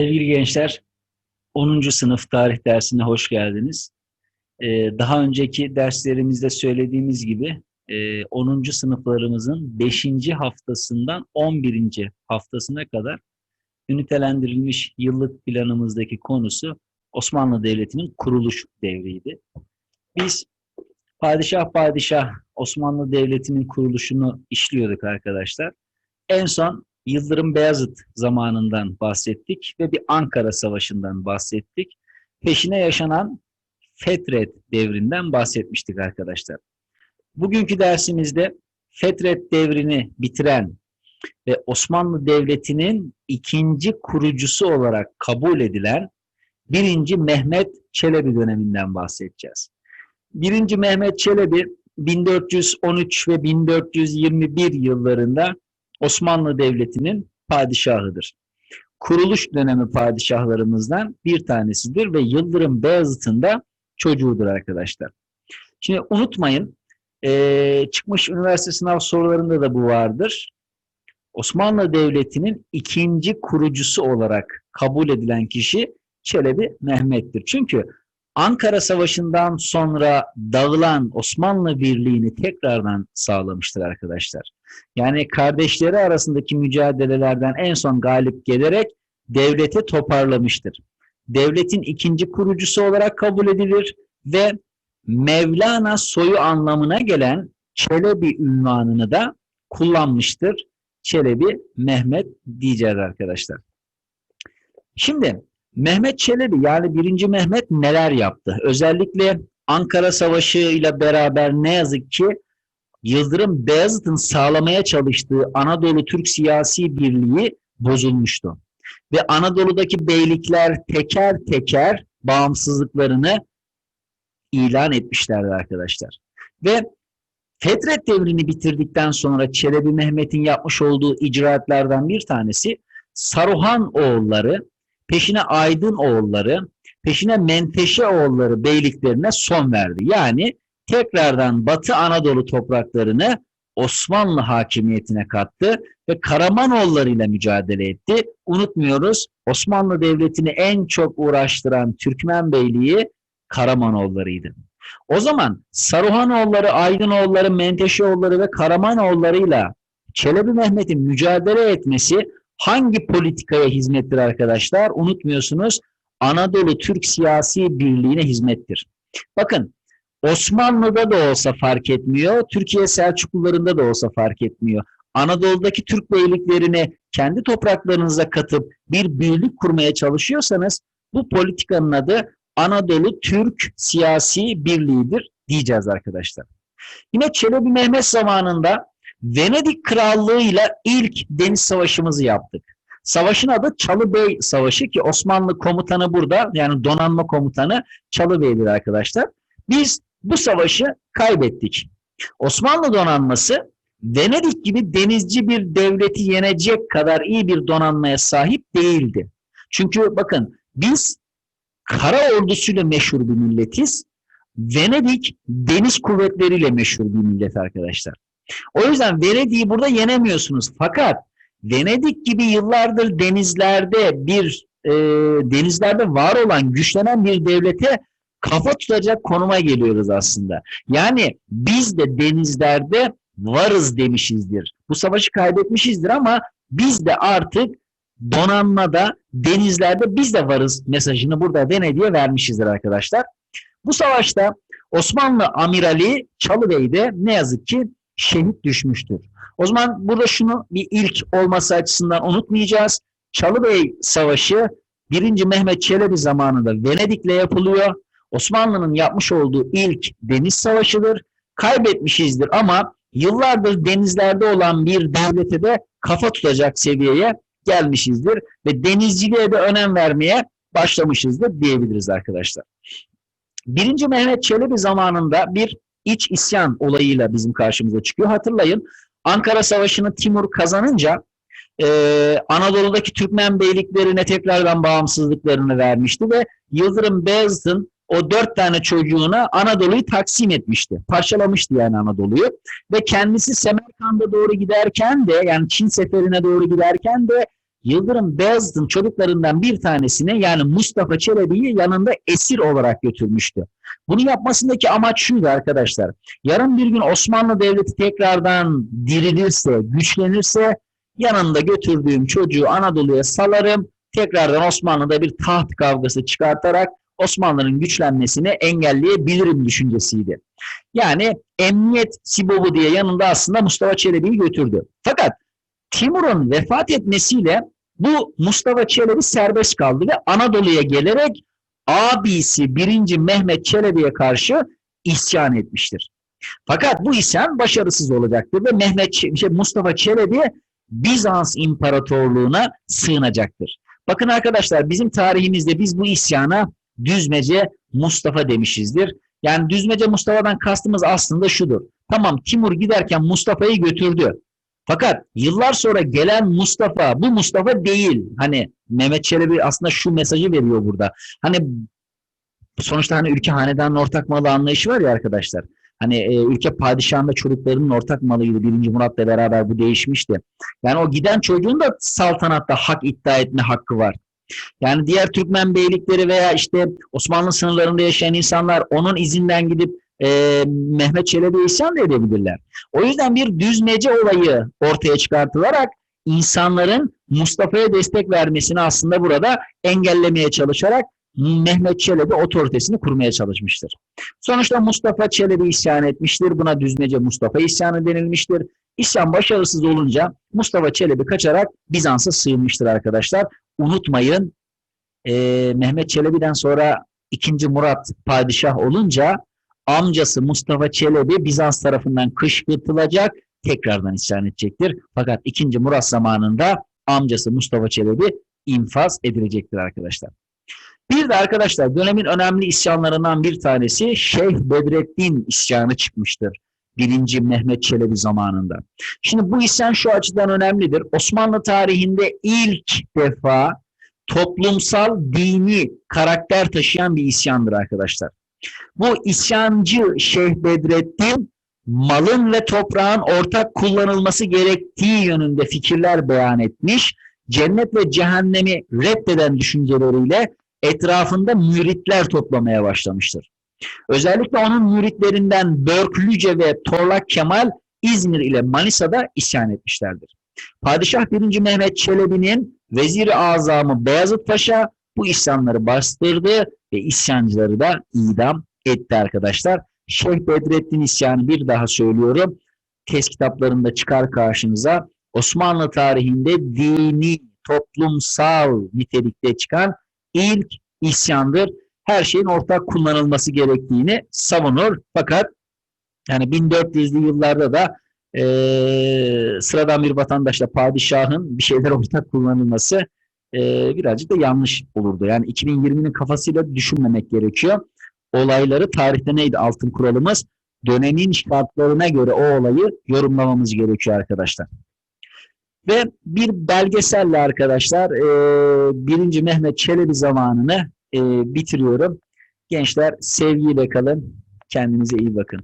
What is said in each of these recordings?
Sevgili gençler, 10. sınıf tarih dersine hoş geldiniz. Ee, daha önceki derslerimizde söylediğimiz gibi e, 10. sınıflarımızın 5. haftasından 11. haftasına kadar ünitelendirilmiş yıllık planımızdaki konusu Osmanlı Devleti'nin kuruluş devriydi. Biz padişah padişah Osmanlı Devleti'nin kuruluşunu işliyorduk arkadaşlar. En son Yıldırım Beyazıt zamanından bahsettik ve bir Ankara Savaşı'ndan bahsettik. Peşine yaşanan Fetret devrinden bahsetmiştik arkadaşlar. Bugünkü dersimizde Fetret devrini bitiren ve Osmanlı Devleti'nin ikinci kurucusu olarak kabul edilen birinci Mehmet Çelebi döneminden bahsedeceğiz. Birinci Mehmet Çelebi 1413 ve 1421 yıllarında Osmanlı Devleti'nin padişahıdır. Kuruluş dönemi padişahlarımızdan bir tanesidir ve Yıldırım Beyazıt'ın da çocuğudur arkadaşlar. Şimdi unutmayın, e, çıkmış üniversite sınav sorularında da bu vardır. Osmanlı Devleti'nin ikinci kurucusu olarak kabul edilen kişi Çelebi Mehmet'tir. Çünkü Ankara Savaşı'ndan sonra dağılan Osmanlı Birliği'ni tekrardan sağlamıştır arkadaşlar. Yani kardeşleri arasındaki mücadelelerden en son galip gelerek devleti toparlamıştır. Devletin ikinci kurucusu olarak kabul edilir ve Mevlana soyu anlamına gelen Çelebi ünvanını da kullanmıştır. Çelebi Mehmet diyeceğiz arkadaşlar. Şimdi Mehmet Çelebi yani birinci Mehmet neler yaptı? Özellikle Ankara Savaşı ile beraber ne yazık ki Yıldırım Beyazıt'ın sağlamaya çalıştığı Anadolu Türk siyasi birliği bozulmuştu. Ve Anadolu'daki beylikler teker teker bağımsızlıklarını ilan etmişlerdi arkadaşlar. Ve Fetret devrini bitirdikten sonra Çelebi Mehmet'in yapmış olduğu icraatlardan bir tanesi Saruhan oğulları peşine Aydın oğulları, peşine Menteşe oğulları beyliklerine son verdi. Yani tekrardan Batı Anadolu topraklarını Osmanlı hakimiyetine kattı ve Karamanoğulları ile mücadele etti. Unutmuyoruz Osmanlı Devleti'ni en çok uğraştıran Türkmen Beyliği Karamanoğulları'ydı. O zaman Saruhanoğulları, Aydınoğulları, Menteşeoğulları ve Karamanoğulları'yla Çelebi Mehmet'in mücadele etmesi hangi politikaya hizmettir arkadaşlar? Unutmuyorsunuz Anadolu Türk Siyasi Birliği'ne hizmettir. Bakın Osmanlı'da da olsa fark etmiyor, Türkiye Selçuklularında da olsa fark etmiyor. Anadolu'daki Türk beyliklerini kendi topraklarınıza katıp bir birlik kurmaya çalışıyorsanız bu politikanın adı Anadolu Türk Siyasi Birliği'dir diyeceğiz arkadaşlar. Yine Çelebi Mehmet zamanında Venedik Krallığı ile ilk deniz savaşımızı yaptık. Savaşın adı Çalıbey Savaşı ki Osmanlı komutanı burada yani donanma komutanı Çalıbey'dir arkadaşlar. Biz bu savaşı kaybettik. Osmanlı donanması Venedik gibi denizci bir devleti yenecek kadar iyi bir donanmaya sahip değildi. Çünkü bakın biz kara ordusuyla meşhur bir milletiz. Venedik deniz kuvvetleriyle meşhur bir millet arkadaşlar. O yüzden Venedik'i burada yenemiyorsunuz. Fakat Venedik gibi yıllardır denizlerde bir e, denizlerde var olan güçlenen bir devlete kafa tutacak konuma geliyoruz aslında. Yani biz de denizlerde varız demişizdir. Bu savaşı kaybetmişizdir ama biz de artık donanmada, denizlerde biz de varız mesajını burada Venedik'e vermişizdir arkadaşlar. Bu savaşta Osmanlı amirali Çalıbey de ne yazık ki şehit düşmüştür. O zaman burada şunu bir ilk olması açısından unutmayacağız. Çalıbey Savaşı 1. Mehmet Çelebi zamanında Venedik'le yapılıyor. Osmanlı'nın yapmış olduğu ilk deniz savaşıdır. Kaybetmişizdir ama yıllardır denizlerde olan bir devlete de kafa tutacak seviyeye gelmişizdir ve denizciliğe de önem vermeye başlamışızdır diyebiliriz arkadaşlar. Birinci Mehmet Çelebi zamanında bir iç isyan olayıyla bizim karşımıza çıkıyor. Hatırlayın Ankara Savaşı'nı Timur kazanınca e, Anadolu'daki Türkmen beyliklerine tekrardan bağımsızlıklarını vermişti ve Yıldırım Beyazıt'ın o dört tane çocuğuna Anadolu'yu taksim etmişti. Parçalamıştı yani Anadolu'yu. Ve kendisi Semerkand'a doğru giderken de yani Çin seferine doğru giderken de Yıldırım Beyazıt'ın çocuklarından bir tanesini yani Mustafa Çelebi'yi yanında esir olarak götürmüştü. Bunu yapmasındaki amaç şuydu arkadaşlar. Yarın bir gün Osmanlı Devleti tekrardan dirilirse, güçlenirse yanında götürdüğüm çocuğu Anadolu'ya salarım. Tekrardan Osmanlı'da bir taht kavgası çıkartarak Osmanlı'nın güçlenmesini engelleyebilirim düşüncesiydi. Yani emniyet sibobu diye yanında aslında Mustafa Çelebi'yi götürdü. Fakat Timur'un vefat etmesiyle bu Mustafa Çelebi serbest kaldı ve Anadolu'ya gelerek abisi 1. Mehmet Çelebi'ye karşı isyan etmiştir. Fakat bu isyan başarısız olacaktır ve Mehmet şey, Mustafa Çelebi Bizans İmparatorluğu'na sığınacaktır. Bakın arkadaşlar bizim tarihimizde biz bu isyana Düzmece Mustafa demişizdir. Yani Düzmece Mustafa'dan kastımız aslında şudur. Tamam Timur giderken Mustafa'yı götürdü. Fakat yıllar sonra gelen Mustafa bu Mustafa değil. Hani Mehmet Çelebi aslında şu mesajı veriyor burada. Hani sonuçta hani ülke hanedanın ortak malı anlayışı var ya arkadaşlar. Hani e, ülke padişahında çocuklarının ortak malıydı. Birinci Murat'la beraber bu değişmişti. Yani o giden çocuğun da saltanatta hak iddia etme hakkı var. Yani diğer Türkmen beylikleri veya işte Osmanlı sınırlarında yaşayan insanlar onun izinden gidip e, Mehmet Çelebi'ye isyan da edebilirler. O yüzden bir düzmece olayı ortaya çıkartılarak insanların Mustafa'ya destek vermesini aslında burada engellemeye çalışarak Mehmet Çelebi otoritesini kurmaya çalışmıştır. Sonuçta Mustafa Çelebi isyan etmiştir. Buna düzmece Mustafa isyanı denilmiştir. İsyan başarısız olunca Mustafa Çelebi kaçarak Bizans'a sığınmıştır arkadaşlar. Unutmayın e, Mehmet Çelebi'den sonra 2. Murat padişah olunca amcası Mustafa Çelebi Bizans tarafından kışkırtılacak, tekrardan isyan edecektir. Fakat 2. Murat zamanında amcası Mustafa Çelebi infaz edilecektir arkadaşlar. Bir de arkadaşlar dönemin önemli isyanlarından bir tanesi Şeyh Bedrettin isyanı çıkmıştır. Birinci Mehmet Çelebi zamanında. Şimdi bu isyan şu açıdan önemlidir. Osmanlı tarihinde ilk defa toplumsal, dini karakter taşıyan bir isyandır arkadaşlar. Bu isyancı Şeyh Bedrettin malın ve toprağın ortak kullanılması gerektiği yönünde fikirler beyan etmiş. Cennet ve cehennemi reddeden düşünceleriyle etrafında müritler toplamaya başlamıştır. Özellikle onun müritlerinden Börklüce ve Torlak Kemal İzmir ile Manisa'da isyan etmişlerdir. Padişah 1. Mehmet Çelebi'nin Vezir-i Azamı Beyazıt Paşa bu isyanları bastırdı ve isyancıları da idam etti arkadaşlar. Şeyh Bedrettin isyanı bir daha söylüyorum. Test kitaplarında çıkar karşınıza. Osmanlı tarihinde dini, toplumsal nitelikte çıkan ilk isyandır. Her şeyin ortak kullanılması gerektiğini savunur. Fakat yani 1400'lü yıllarda da e, sıradan bir vatandaşla padişahın bir şeyler ortak kullanılması e, birazcık da yanlış olurdu. Yani 2020'nin kafasıyla düşünmemek gerekiyor. Olayları tarihte neydi altın kuralımız? Dönemin şartlarına göre o olayı yorumlamamız gerekiyor arkadaşlar. Ve bir belgeselle arkadaşlar e, birinci Mehmet Çelebi zamanını e, bitiriyorum. Gençler sevgiyle kalın. Kendinize iyi bakın.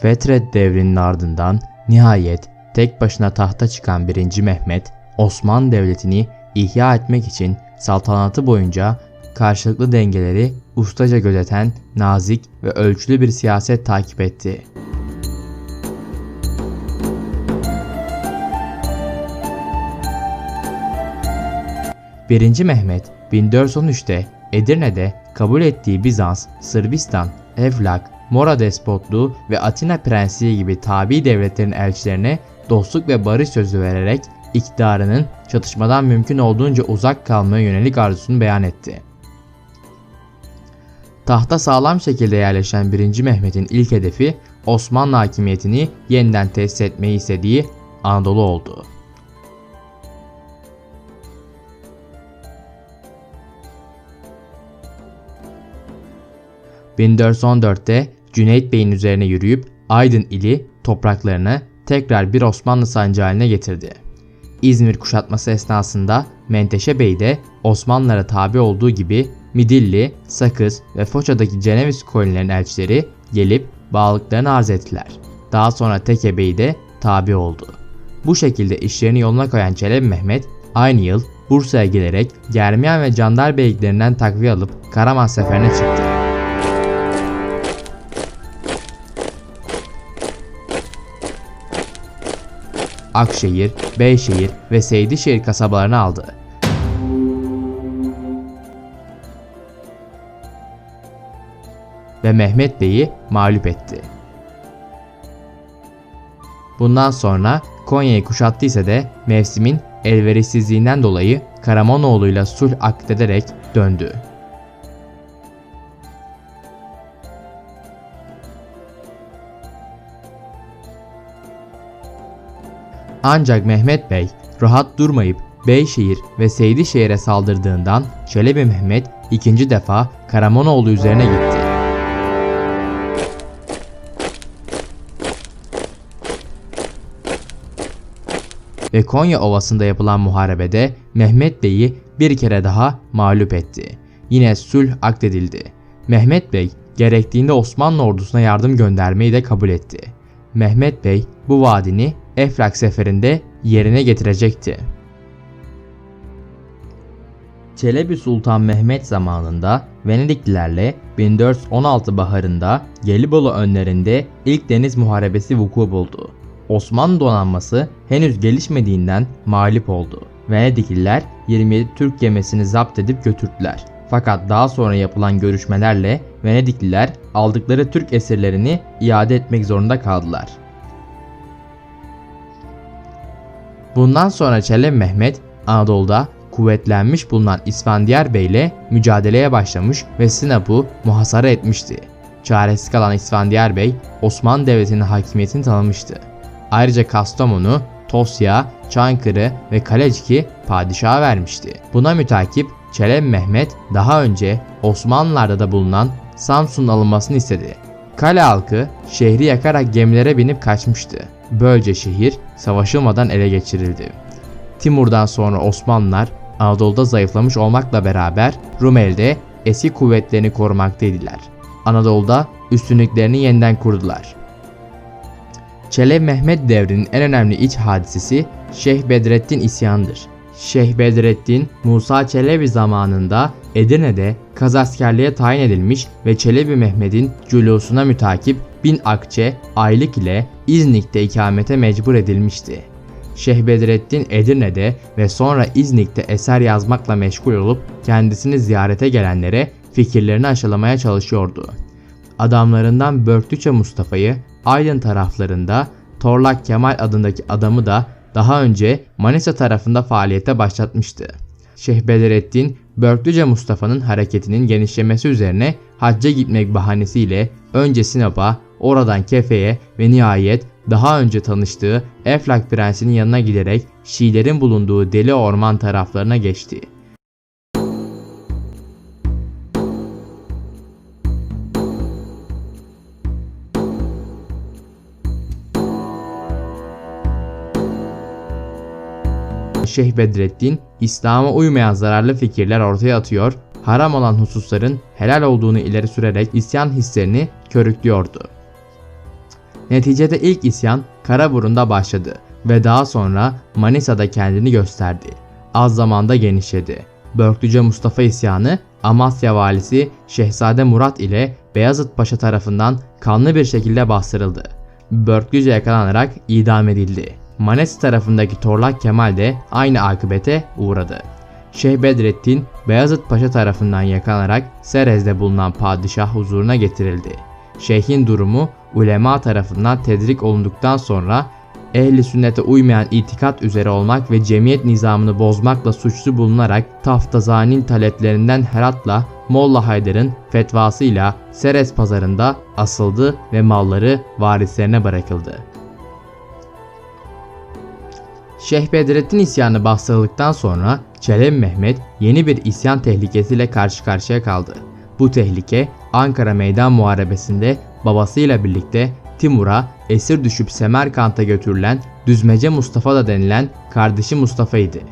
Fetret devrinin ardından nihayet tek başına tahta çıkan 1. Mehmet, Osmanlı Devleti'ni ihya etmek için saltanatı boyunca karşılıklı dengeleri ustaca gözeten nazik ve ölçülü bir siyaset takip etti. 1. Mehmet 1413'te Edirne'de kabul ettiği Bizans, Sırbistan, Evlak, Mora despotluğu ve Atina Prensliği gibi tabi devletlerin elçilerine dostluk ve barış sözü vererek iktidarının çatışmadan mümkün olduğunca uzak kalmaya yönelik arzusunu beyan etti. Tahta sağlam şekilde yerleşen 1. Mehmet'in ilk hedefi Osmanlı hakimiyetini yeniden tesis etmeyi istediği Anadolu oldu. 1414'te Cüneyt Bey'in üzerine yürüyüp Aydın ili topraklarını tekrar bir Osmanlı sancağı haline getirdi. İzmir kuşatması esnasında Menteşe Bey de Osmanlılara tabi olduğu gibi Midilli, Sakız ve Foça'daki Ceneviz kolonilerinin elçileri gelip bağlılıklarını arz ettiler. Daha sonra Teke Bey de tabi oldu. Bu şekilde işlerini yoluna koyan Çelebi Mehmet aynı yıl Bursa'ya gelerek Germiyan ve Candar beyiklerinden takviye alıp Karaman seferine çıktı. Akşehir, Beyşehir ve Seydişehir kasabalarını aldı. Ve Mehmet Bey'i mağlup etti. Bundan sonra Konya'yı kuşattıysa de mevsimin elverişsizliğinden dolayı Karamanoğlu'yla sulh akdederek döndü. Ancak Mehmet Bey rahat durmayıp Beyşehir ve Seydişehir'e saldırdığından Çelebi Mehmet ikinci defa Karamanoğlu üzerine gitti. ve Konya Ovası'nda yapılan muharebede Mehmet Bey'i bir kere daha mağlup etti. Yine sulh akdedildi. Mehmet Bey gerektiğinde Osmanlı ordusuna yardım göndermeyi de kabul etti. Mehmet Bey bu vaadini Eflak seferinde yerine getirecekti. Çelebi Sultan Mehmet zamanında Venediklilerle 1416 baharında Gelibolu önlerinde ilk deniz muharebesi vuku buldu. Osmanlı donanması henüz gelişmediğinden mağlup oldu. Venedikliler 27 Türk gemisini zapt edip götürdüler. Fakat daha sonra yapılan görüşmelerle Venedikliler aldıkları Türk esirlerini iade etmek zorunda kaldılar. Bundan sonra Çelebi Mehmet Anadolu'da kuvvetlenmiş bulunan İsfendiyar Bey ile mücadeleye başlamış ve Sinop'u muhasara etmişti. Çaresiz kalan İsfendiyar Bey Osmanlı Devleti'nin hakimiyetini tanımıştı. Ayrıca Kastamonu, Tosya, Çankırı ve Kalecik'i padişaha vermişti. Buna mütakip Çelebi Mehmet daha önce Osmanlılar'da da bulunan Samsun'un alınmasını istedi. Kale halkı şehri yakarak gemilere binip kaçmıştı. Böylece şehir savaşılmadan ele geçirildi. Timur'dan sonra Osmanlılar Anadolu'da zayıflamış olmakla beraber Rumeli'de eski kuvvetlerini korumaktaydılar. Anadolu'da üstünlüklerini yeniden kurdular. Çelebi Mehmet devrinin en önemli iç hadisesi Şeyh Bedrettin isyanıdır. Şeyh Bedrettin, Musa Çelebi zamanında Edirne'de kazaskerliğe tayin edilmiş ve Çelebi Mehmet'in cülusuna mütakip bin akçe aylık ile İznik'te ikamete mecbur edilmişti. Şeyh Bedrettin Edirne'de ve sonra İznik'te eser yazmakla meşgul olup kendisini ziyarete gelenlere fikirlerini aşılamaya çalışıyordu. Adamlarından Börklüçe Mustafa'yı Aydın taraflarında Torlak Kemal adındaki adamı da daha önce Manisa tarafında faaliyete başlatmıştı. Şeyh Bedrettin, Börklüce Mustafa'nın hareketinin genişlemesi üzerine hacca gitmek bahanesiyle önce Sinop'a, oradan Kefe'ye ve nihayet daha önce tanıştığı Eflak Prensi'nin yanına giderek Şiilerin bulunduğu Deli Orman taraflarına geçti. Şeyh Bedrettin, İslam'a uymayan zararlı fikirler ortaya atıyor, haram olan hususların helal olduğunu ileri sürerek isyan hislerini körüklüyordu. Neticede ilk isyan Karaburun'da başladı ve daha sonra Manisa'da kendini gösterdi. Az zamanda genişledi. Börklüce Mustafa isyanı Amasya valisi Şehzade Murat ile Beyazıt Paşa tarafından kanlı bir şekilde bastırıldı. Börklüce yakalanarak idam edildi. Manes tarafındaki Torlak Kemal de aynı akıbete uğradı. Şeyh Bedrettin Beyazıt Paşa tarafından yakalanarak Serez'de bulunan padişah huzuruna getirildi. Şeyhin durumu ulema tarafından tedrik olunduktan sonra ehli sünnete uymayan itikat üzere olmak ve cemiyet nizamını bozmakla suçlu bulunarak Taftazani'nin taleplerinden Herat'la Molla Haydar'ın fetvasıyla Serez pazarında asıldı ve malları varislerine bırakıldı. Şeyh Bedrettin isyanı bastırıldıktan sonra Çelebi Mehmet yeni bir isyan tehlikesiyle karşı karşıya kaldı. Bu tehlike Ankara Meydan Muharebesi'nde babasıyla birlikte Timur'a esir düşüp Semerkant'a götürülen Düzmece Mustafa da denilen kardeşi Mustafa idi.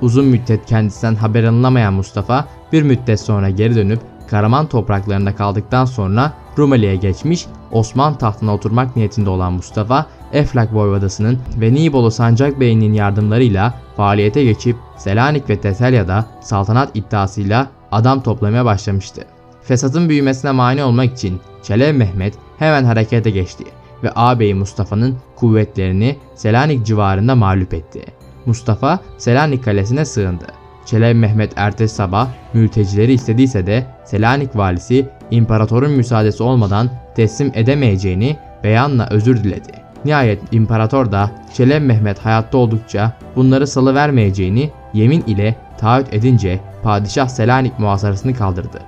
Uzun müddet kendisinden haber alınamayan Mustafa bir müddet sonra geri dönüp Karaman topraklarında kaldıktan sonra Rumeli'ye geçmiş, Osman tahtına oturmak niyetinde olan Mustafa, Eflak Voyvodası'nın ve Nibolu Sancak Bey'inin yardımlarıyla faaliyete geçip Selanik ve Teselya'da saltanat iddiasıyla adam toplamaya başlamıştı. Fesatın büyümesine mani olmak için Çelebi Mehmet hemen harekete geçti ve ağabeyi Mustafa'nın kuvvetlerini Selanik civarında mağlup etti. Mustafa Selanik kalesine sığındı. Çelebi Mehmet ertesi sabah mültecileri istediyse de Selanik valisi imparatorun müsaadesi olmadan teslim edemeyeceğini beyanla özür diledi. Nihayet imparator da Çelebi Mehmet hayatta oldukça bunları salıvermeyeceğini yemin ile taahhüt edince padişah Selanik muhasarasını kaldırdı.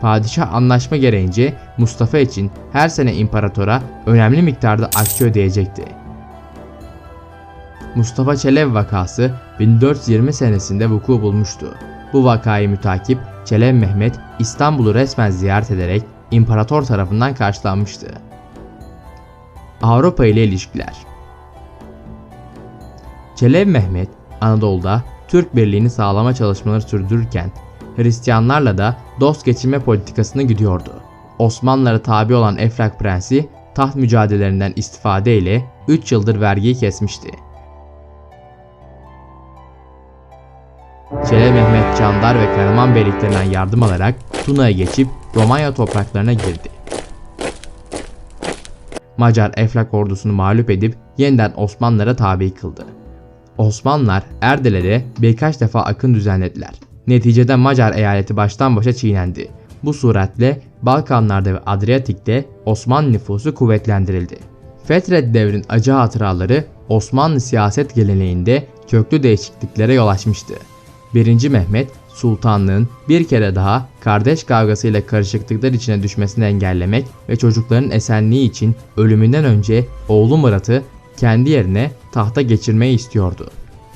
Padişah anlaşma gereğince Mustafa için her sene imparatora önemli miktarda akçe ödeyecekti. Mustafa Çelebi vakası 1420 senesinde vuku bulmuştu. Bu vakayı mütakip Çelebi Mehmet İstanbul'u resmen ziyaret ederek imparator tarafından karşılanmıştı. Avrupa ile ilişkiler Çelebi Mehmet Anadolu'da Türk birliğini sağlama çalışmaları sürdürürken Hristiyanlarla da dost geçinme politikasını gidiyordu. Osmanlılara tabi olan Eflak Prensi taht mücadelelerinden istifade ile 3 yıldır vergiyi kesmişti. Çelebi Mehmet Candar ve Karaman beyliklerinden yardım alarak Tuna'ya geçip Romanya topraklarına girdi. Macar Eflak ordusunu mağlup edip yeniden Osmanlılara tabi kıldı. Osmanlılar Erdelen'e birkaç defa akın düzenlediler. Neticede Macar eyaleti baştan başa çiğnendi. Bu suretle Balkanlarda ve Adriyatik'te Osmanlı nüfusu kuvvetlendirildi. Fetret devrin acı hatıraları Osmanlı siyaset geleneğinde köklü değişikliklere yol açmıştı. 1. Mehmet sultanlığın bir kere daha kardeş kavgasıyla karışıklıklar içine düşmesini engellemek ve çocukların esenliği için ölümünden önce oğlu Murat'ı kendi yerine tahta geçirmeyi istiyordu.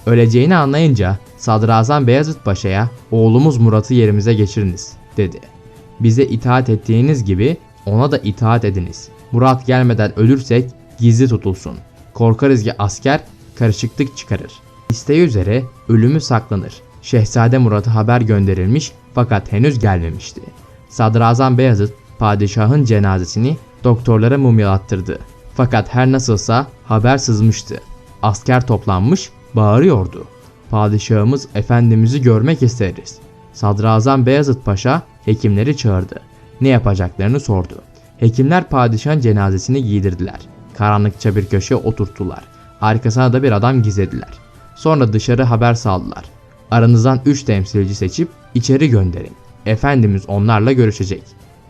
Öleceğini anlayınca Sadrazam Beyazıt Paşa'ya oğlumuz Murat'ı yerimize geçiriniz dedi. Bize itaat ettiğiniz gibi ona da itaat ediniz. Murat gelmeden ölürsek gizli tutulsun. Korkarız ki asker karışıklık çıkarır. İsteği üzere ölümü saklanır. Şehzade Murat'a haber gönderilmiş fakat henüz gelmemişti. Sadrazam Beyazıt padişahın cenazesini doktorlara mumyalattırdı. Fakat her nasılsa haber sızmıştı. Asker toplanmış bağırıyordu. Padişahımız efendimizi görmek isteriz. Sadrazam Beyazıt Paşa hekimleri çağırdı. Ne yapacaklarını sordu. Hekimler padişahın cenazesini giydirdiler. Karanlıkça bir köşeye oturttular. Arkasına da bir adam gizlediler. Sonra dışarı haber saldılar. Aranızdan 3 temsilci seçip içeri gönderin. Efendimiz onlarla görüşecek.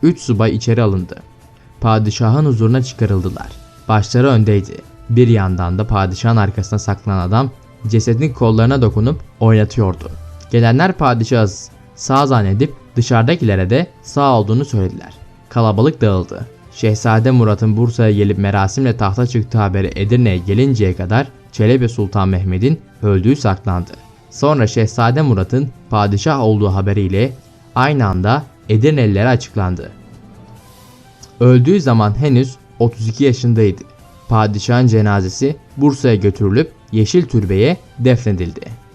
3 subay içeri alındı. Padişahın huzuruna çıkarıldılar. Başları öndeydi. Bir yandan da padişahın arkasına saklanan adam cesedin kollarına dokunup oynatıyordu. Gelenler padişahı sağ zannedip dışarıdakilere de sağ olduğunu söylediler. Kalabalık dağıldı. Şehzade Murat'ın Bursa'ya gelip merasimle tahta çıktığı haberi Edirne'ye gelinceye kadar Çelebi Sultan Mehmet'in öldüğü saklandı. Sonra Şehzade Murat'ın padişah olduğu haberiyle aynı anda Edirnelilere açıklandı. Öldüğü zaman henüz 32 yaşındaydı. Padişahın cenazesi Bursa'ya götürülüp Yeşil Türbe'ye defnedildi.